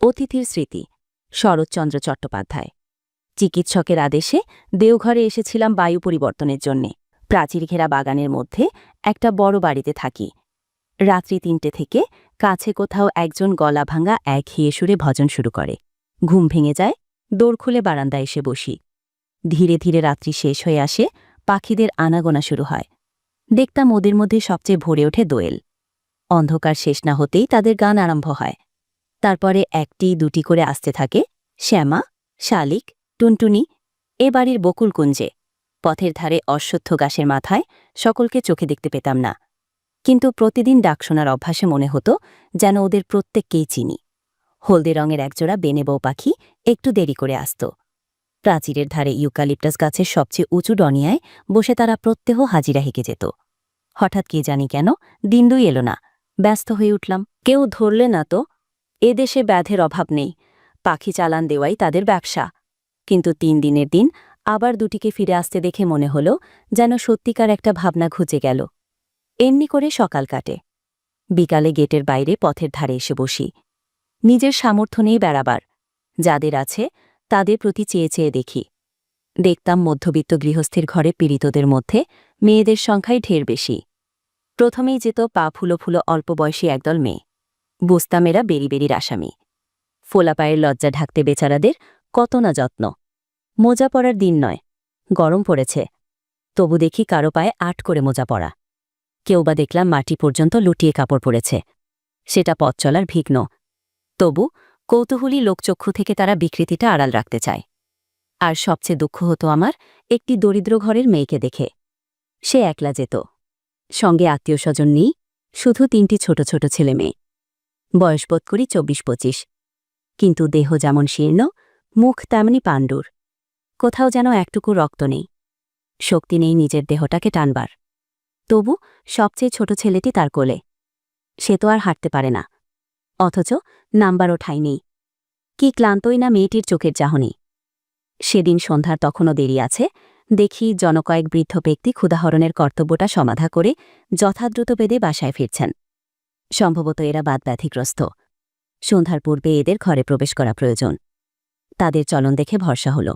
অতিথির স্মৃতি, শরৎচন্দ্র চট্টোপাধ্যায়। চিকিৎসকের আদেশে দেওঘরে এসেছিলাম বায়ু পরিবর্তনের জন্যে। প্রাচীর ঘেরা বাগানের মধ্যে একটা বড় বাড়িতে থাকি। রাত্রি তিনটে থেকে কাছে কোথাও একজন গলা ভাঙা এক হিয়ে সুরে ভজন শুরু করে। ঘুম ভেঙে যায় দৌড় খুলে বারান্দায় এসে বসি। ধীরে ধীরে রাত্রি শেষ হয়ে আসে, পাখিদের আনাগোনা শুরু হয়। দেখতাম ওদের মধ্যে সবচেয়ে ভরে ওঠে দোয়েল। অন্ধকার শেষ না হতেই তাদের গান আরম্ভ হয়। তারপরে একটি, দুটি করে আসতে থাকে। শ্যামা, শালিক, টুনটুনি, এ বাড়ির বকুলকুঞ্জে। পথের ধারে অশ্বত্থ গাছের মাথায় সকলকে চোখে দেখতে পেতাম না। কিন্তু প্রতিদিন ডাক শোনার অভ্যাসে মনে হতো যেন ওদের প্রত্যেককেই চিনি। হলদে রঙের একজোড়া বেনেবৌ পাখি একটু দেরি করে আসত। প্রাচীরের ধারে ইউকালিপটাস গাছের সবচেয়ে উঁচু ডনিয়ায় বসে তারা প্রত্যেহ হাজিরা হেঁকে যেত। হঠাৎ কে জানি কেন দিন দুই এলো না। ব্যস্ত হয়ে উঠলাম। কেউ ধরলে না তো? এদেশে ব্যাধের অভাব নেই। পাখি চালান দেওয়াই তাদের ব্যবসা। কিন্তু তিন দিনের দিন আবার দুটিকে ফিরে আসতে দেখে মনে হল যেন সত্যিকার একটা ভাবনা ঘুচে গেল। এমনি করে সকাল কাটে। বিকালে গেটের বাইরে পথের ধারে এসে বসি। নিজের সামর্থ্য নেই বেড়াবার। যাদের আছে তাদের প্রতি চেয়ে চেয়ে দেখি। দেখতাম মধ্যবিত্ত গৃহস্থের ঘরে পীড়িতদের মধ্যে মেয়েদের সংখ্যাই ঢের বেশি। প্রথমেই যেত পা ফুলো ফুলো অল্প বয়সী একদল মেয়ে। বুঝতাম বেরিবেরির আসামি। ফোলা পায়ের লজ্জা ঢাকতে বেচারাদের কত না যত্ন। মোজা পড়ার দিন নয়, গরম পড়েছে। তবু দেখি কারও পায়ে আট করে মোজা পড়া কেউ বা দেখলাম মাটি পর্যন্ত লুটিয়ে কাপড় পড়েছে সেটা পথ চলার ভিগ্ন। তবু কৌতূহলী লোকচক্ষু থেকে তারা বিকৃতিটা আড়াল রাখতে চায়। আর সবচেয়ে দুঃখ হতো আমার একটি দরিদ্র ঘরের মেয়েকে দেখে। সে একলা যেত। সঙ্গে আত্মীয় স্বজন নেই, শুধু তিনটি ছোট ছোট ছেলে মেয়ে। বয়স বোধ করি চব্বিশ পঁচিশ। কিন্তু দেহ যেমন শীর্ণ, মুখ তেমনি পাণ্ডুর। কোথাও যেন একটুকু রক্ত নেই। শক্তি নেই নিজের দেহটাকে টানবার। তবু সবচেয়ে ছোট ছেলেটি তার কোলে। সে তো আর হাঁটতে পারে না। অথচ নাম্বারও ঠাই নেই। কি ক্লান্তই না মেয়েটির চোখের চাহনি। সেদিন সন্ধ্যার তখনও দেরি আছে, দেখি জনকয়েক বৃদ্ধ ব্যক্তি ক্ষুদাহরণের কর্তব্যটা সমাধা করে যথাদ্রুত বেদে বাসায় ফিরছেন। সম্ভবত এরা বাদব্যাধিগ্রস্ত সন্ধ্যার পূর্বে এদের ঘরে প্রবেশ করা প্রয়োজন। তাদের চলন দেখে ভরসা হল।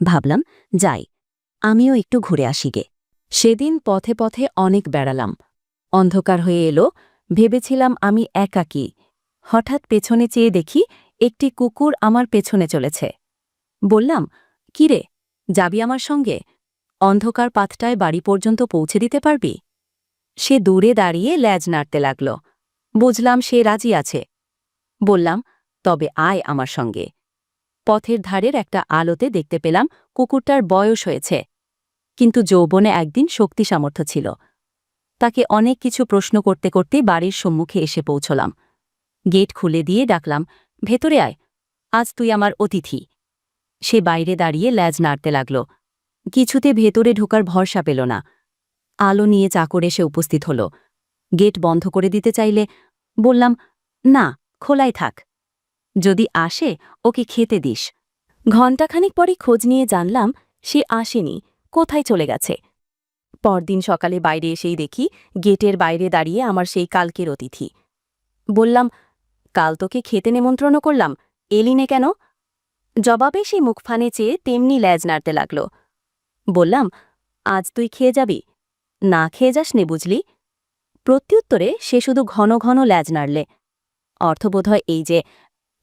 ভাবলাম, যাই, আমিও একটু ঘুরে আসি গে। সেদিন পথে পথে অনেক বেড়ালাম। অন্ধকার হয়ে এলো, ভেবেছিলাম আমি একাকী হঠাৎ পেছনে চেয়ে দেখি, একটি কুকুর আমার পেছনে চলেছে। বললাম, কিরে, যাবি আমার সঙ্গে? অন্ধকার পাথটায় বাড়ি পর্যন্ত পৌঁছে দিতে পারবি? সে দূরে দাঁড়িয়ে ল্যাজ নাড়তে লাগল। বুঝলাম সে রাজি আছে। বললাম, তবে আয় আমার সঙ্গে। পথের ধারের একটা আলোতে দেখতে পেলাম কুকুরটার বয়স হয়েছে, কিন্তু যৌবনে একদিন শক্তি সামর্থ্য ছিল। তাকে অনেক কিছু প্রশ্ন করতে করতে বাড়ির সম্মুখে এসে পৌঁছলাম। গেট খুলে দিয়ে ডাকলাম, ভেতরে আয়, আজ তুই আমার অতিথি। সে বাইরে দাঁড়িয়ে ল্যাজ নাড়তে লাগল। কিছুতে ভেতরে ঢোকার ভরসা পেল না। আলো নিয়ে চাকর এসে উপস্থিত হল। গেট বন্ধ করে দিতে চাইলে বললাম, না, খোলাই থাক। যদি আসে, ওকে খেতে দিস। ঘণ্টাখানিক পরে খোঁজ নিয়ে জানলাম, সে আসেনি, কোথায় চলে গেছে। পরদিন সকালে বাইরে এসেই দেখি, গেটের বাইরে দাঁড়িয়ে আমার সেই কালকের অতিথি। বললাম, কাল তোকে খেতে নেমন্ত্রণ করলাম এলিনে কেন? জবাবে সেই মুখফানে চেয়ে তেমনি ল্যাজ নাড়তে লাগল। বললাম, আজ তুই খেয়ে যাবি না খেয়ে যাস নে বুঝলি? প্রত্যুত্তরে সে শুধু ঘন ঘন ল্যাজ নাড়লে। অর্থবোধহয় এই যে,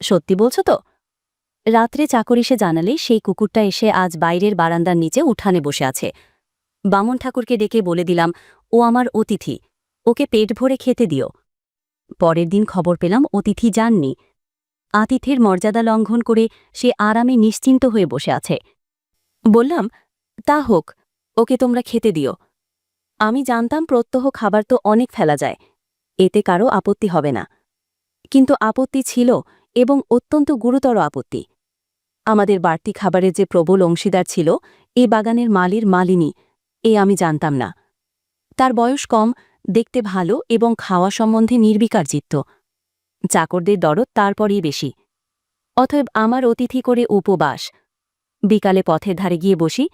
সত্যি বলছ তো? রাত্রে চাকর এসে জানালে সেই কুকুরটা এসে আজ বাইরের বারান্দার নিচে উঠানে বসে আছে। বামন ঠাকুরকে ডেকে বলে দিলাম, ও আমার অতিথি, ওকে পেট ভরে খেতে দিও। পরের দিন খবর পেলাম অতিথি যাননি। আতিথের মর্যাদা লঙ্ঘন করে সে আরামে নিশ্চিন্ত হয়ে বসে আছে। বললাম, তা হোক, ওকে তোমরা খেতে দিও। আমি জানতাম প্রত্যহ খাবার তো অনেক ফেলা যায়, এতে কারও আপত্তি হবে না। কিন্তু আপত্তি ছিল এবং অত্যন্ত গুরুতর আপত্তি। আমাদের বাড়তি খাবারের যে প্রবল অংশীদার ছিল, এ বাগানের মালির মালিনী, এ আমি জানতাম না। তার বয়স কম, দেখতে ভালো এবং খাওয়া সম্বন্ধে নির্বিকার চিত্ত চাকরদের দরদ তারপরই বেশি। অতএব আমার অতিথি করে উপবাস। বিকালে পথের ধারে গিয়ে বসি,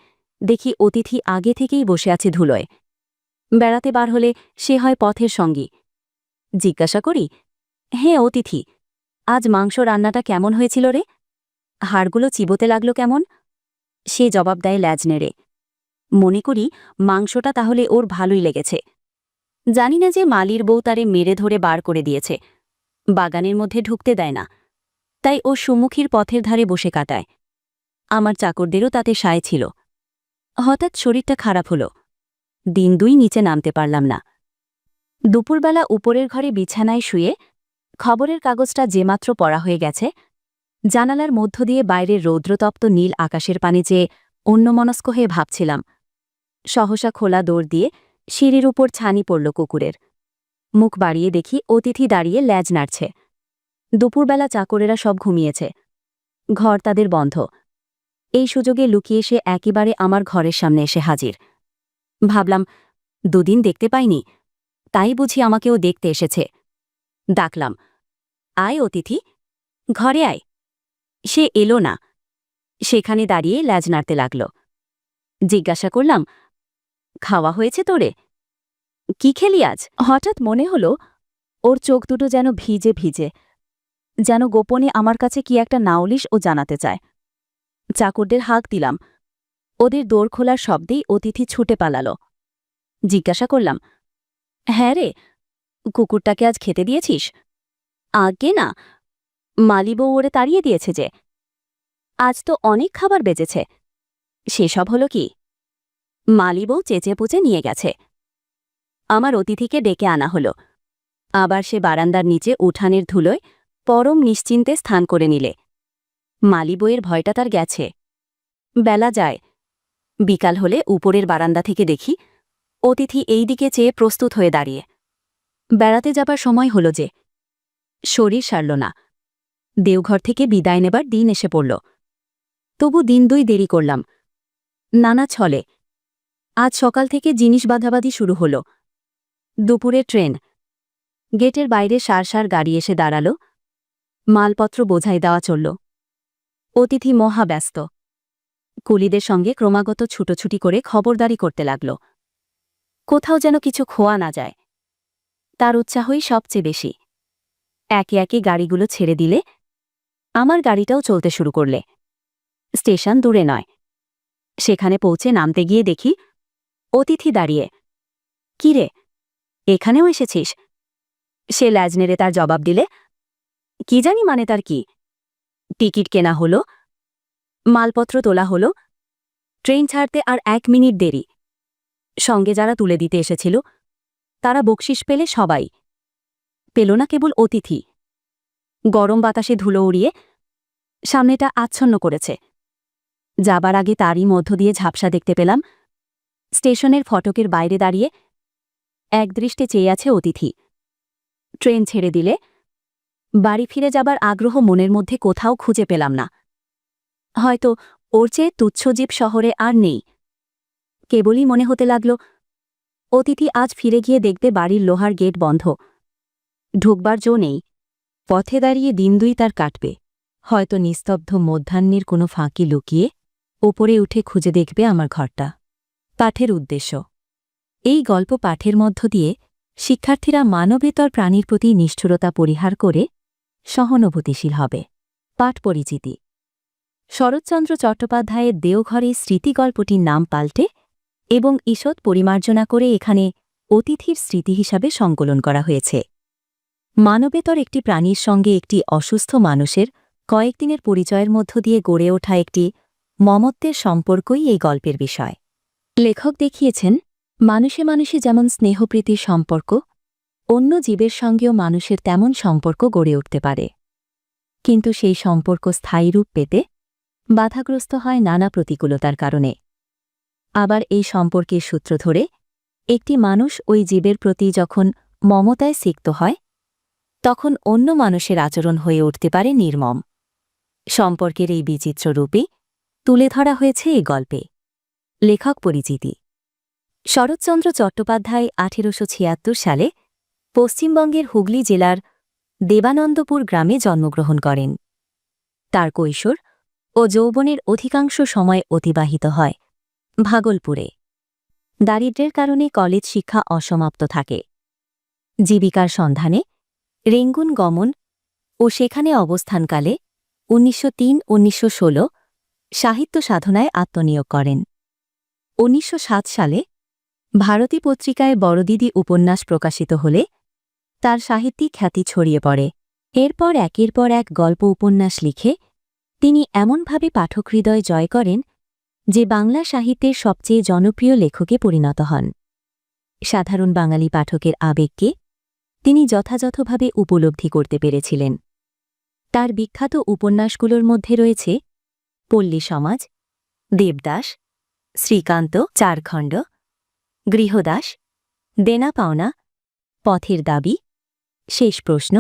দেখি অতিথি আগে থেকেই বসে আছে ধুলোয়। বেড়াতে বার হলে সে হয় পথের সঙ্গী। জিজ্ঞাসা করি হ্যাঁ অতিথি, আজ মাংস রান্নাটা কেমন হয়েছিল রে? হাড়গুলো চিবোতে লাগল কেমন? সে জবাব দেয়, ল্যাজ নেড়ে মনে করি মাংসটা তাহলে ওর ভালোই লেগেছে। জানি না যে মালির বউ তারে মেরে ধরে বার করে দিয়েছে। বাগানের মধ্যে ঢুকতে দেয় না। তাই ও সুমুখীর পথের ধারে বসে কাটায়। আমার চাকরদেরও তাতে সায় ছিল। হঠাৎ শরীরটা খারাপ হলো। দিন দুই নিচে নামতে পারলাম না। দুপুরবেলা উপরের ঘরে বিছানায় শুয়ে খবরের কাগজটা যেমাত্র পড়া হয়ে গেছে, জানালার মধ্য দিয়ে বাইরের রৌদ্রতপ্ত নীল আকাশের পানে চেয়ে অন্যমনস্ক হয়ে ভাবছিলাম। সহসা খোলা দৌড় দিয়ে সিঁড়ির উপর ছানি পড়ল কুকুরের। মুখ বাড়িয়ে দেখি অতিথি দাঁড়িয়ে ল্যাজ নাড়ছে। দুপুরবেলা চাকরেরা সব ঘুমিয়েছে। ঘর তাদের বন্ধ। এই সুযোগে লুকিয়ে সে একেবারে আমার ঘরের সামনে এসে হাজির। ভাবলাম, দুদিন দেখতে পাইনি, তাই বুঝি আমাকেও দেখতে এসেছে। ডাকলাম, আয় অতিথি, ঘরে আয়। সে এলো না। সেখানে দাঁড়িয়ে ল্যাজ নাড়তে লাগল। জিজ্ঞাসা করলাম, খাওয়া হয়েছে তোরে? কি খেলি আজ? হঠাৎ মনে হলো, ওর চোখ দুটো যেন ভিজে ভিজে, যেন গোপনে আমার কাছে কি একটা নাওলিশ ও জানাতে চায়। চাকরদের হাঁক দিলাম ওদের দোর খোলার শব্দেই অতিথি ছুটে পালাল। জিজ্ঞাসা করলাম হ্যাঁ রে, কুকুরটাকে আজ খেতে দিয়েছিস? আগে না মালিবউ ওরে তাড়িয়ে দিয়েছে যে। আজ তো অনেক খাবার বেজেছে। সেসব হলো কি? মালিবউ চেঁচে পুচে নিয়ে গেছে। আমার অতিথিকে ডেকে আনা হলো। আবার সে বারান্দার নিচে উঠানের ধুলোয় পরম নিশ্চিন্তে স্থান করে নিলে। মালিবইয়ের ভয়টা তার গেছে। বেলা যায় বিকাল হলে উপরের বারান্দা থেকে দেখি অতিথি এই দিকে চেয়ে প্রস্তুত হয়ে দাঁড়িয়ে। বেড়াতে যাবার সময় হল যে, শরীর সারল না। দেওঘর থেকে বিদায় নেবার দিন এসে পড়ল। তবু দিন দুই দেরি করলাম। নানা ছলে। আজ সকাল থেকে জিনিস বাঁধাবাঁধি শুরু হল। দুপুরে ট্রেন। গেটের বাইরে সার সার গাড়ি এসে দাঁড়াল। মালপত্র বোঝাই দেওয়া চলল। অতিথি মহা ব্যস্ত। কুলিদের সঙ্গে ক্রমাগত ছুটোছুটি করে খবরদারি করতে লাগল। কোথাও যেন কিছু খোয়া না যায়। তার উৎসাহই সবচেয়ে বেশি। একে একে গাড়িগুলো ছেড়ে দিলে আমার গাড়িটাও চলতে শুরু করলে। স্টেশন দূরে নয়। সেখানে পৌঁছে নামতে গিয়ে দেখি অতিথি দাঁড়িয়ে। কি রে? এখানেও এসেছিস? সে ল্যাজ নেড়ে তার জবাব দিলে, কি জানি মানে তার কি? টিকিট কেনা হলো মালপত্র তোলা হলো। ট্রেন ছাড়তে আর এক মিনিট দেরি। সঙ্গে যারা তুলে দিতে এসেছিল, তারা বকশিস পেলে সবাই। পেল না কেবল অতিথি। গরম বাতাসে ধুলো উড়িয়ে সামনেটা আচ্ছন্ন করেছে। যাবার আগে তারই মধ্য দিয়ে ঝাপসা দেখতে পেলাম। স্টেশনের ফটকের বাইরে দাঁড়িয়ে একদৃষ্টে চেয়ে আছে অতিথি। ট্রেন ছেড়ে দিলে বাড়ি ফিরে যাবার আগ্রহ মনের মধ্যে কোথাও খুঁজে পেলাম না। হয়তো ওর চেয়ে তুচ্ছজীব শহরে আর নেই। কেবলই মনে হতে লাগল, অতিথি আজ ফিরে গিয়ে দেখবে বাড়ির লোহার গেট বন্ধ। ঢুকবার জো নেই। পথে দাঁড়িয়ে দিন দুই তার কাটবে। হয়তো নিস্তব্ধ মধ্যাহ্নের কোনো ফাঁকি লুকিয়ে ওপরে উঠে খুঁজে দেখবে আমার ঘরটা। পাঠের উদ্দেশ্য। এই গল্প পাঠের মধ্য দিয়ে শিক্ষার্থীরা মানবেতর প্রাণীর প্রতি নিষ্ঠুরতা পরিহার করে সহানুভূতিশীল হবে। পাঠ পরিচিতি। শরৎচন্দ্র চট্টোপাধ্যায়ের দেওঘরে স্মৃতিগল্পটির নাম পাল্টে এবং ঈষৎ পরিমার্জনা করে এখানে অতিথির স্মৃতি হিসাবে সংকলন করা হয়েছে। মানবেতর একটি প্রাণীর সঙ্গে একটি অসুস্থ মানুষের কয়েকদিনের পরিচয়ের মধ্য দিয়ে গড়ে ওঠা একটি মমত্বের সম্পর্কই এই গল্পের বিষয়। লেখক দেখিয়েছেন, মানুষে মানুষে যেমন স্নেহপ্রীতির সম্পর্ক, অন্য জীবের সঙ্গেও মানুষের তেমন সম্পর্ক গড়ে উঠতে পারে। কিন্তু সেই সম্পর্ক স্থায়ী রূপ পেতে বাধাগ্রস্ত হয় নানা প্রতিকূলতার কারণে। আবার এই সম্পর্কের সূত্র ধরে, একটি মানুষ ওই জীবের প্রতি যখন মমতায় সিক্ত হয়, তখন অন্য মানুষের আচরণ হয়ে উঠতে পারে নির্মম। সম্পর্কের এই বিচিত্র রূপে তুলে ধরা হয়েছে এই গল্পে। লেখক পরিচিতি। শরৎচন্দ্র চট্টোপাধ্যায় আঠেরোশো ছিয়াত্তর সালে পশ্চিমবঙ্গের হুগলি জেলার দেবানন্দপুর গ্রামে জন্মগ্রহণ করেন। তার কৈশোর ও যৌবনের অধিকাংশ সময় অতিবাহিত হয়। ভাগলপুরে। দারিদ্র্যের কারণে কলেজ শিক্ষা অসমাপ্ত থাকে। জীবিকার সন্ধানে রেঙ্গুন গমন ও সেখানে অবস্থানকালে উনিশশো তিন, উনিশশো সাহিত্য সাধনায় আত্মনিয়োগ করেন। উনিশশো সাত সালে ভারতী পত্রিকায় বড়দিদি উপন্যাস প্রকাশিত হলে তার সাহিত্যিক খ্যাতি ছড়িয়ে পড়ে। এরপর একের পর এক গল্প উপন্যাস লিখে তিনি এমনভাবে পাঠক হৃদয় জয় করেন, যে বাংলা সাহিত্যের সবচেয়ে জনপ্রিয় লেখকে পরিণত হন। সাধারণ বাঙালি পাঠকের আবেগকে তিনি যথাযথভাবে উপলব্ধি করতে পেরেছিলেন। তার বিখ্যাত উপন্যাসগুলোর মধ্যে রয়েছে, পল্লী সমাজ, দেবদাস, শ্রীকান্ত, চারখণ্ড, গৃহদাস, দেনা পাওনা, পথের দাবি, শেষ প্রশ্ন,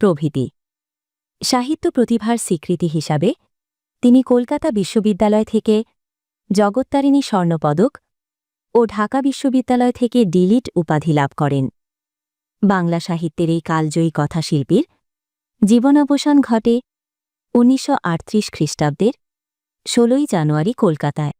প্রভৃতি। সাহিত্য প্রতিভার স্বীকৃতি হিসাবে, তিনি কলকাতা বিশ্ববিদ্যালয় থেকে জগত্তারিণী স্বর্ণপদক ও ঢাকা বিশ্ববিদ্যালয় থেকে ডিলিট উপাধি লাভ করেন। বাংলা সাহিত্যের এই কালজয়ী কথাশিল্পীর জীবনাবসান ঘটে উনিশশো আটত্রিশ খ্রিস্টাব্দের ষোলোই জানুয়ারি কলকাতায়।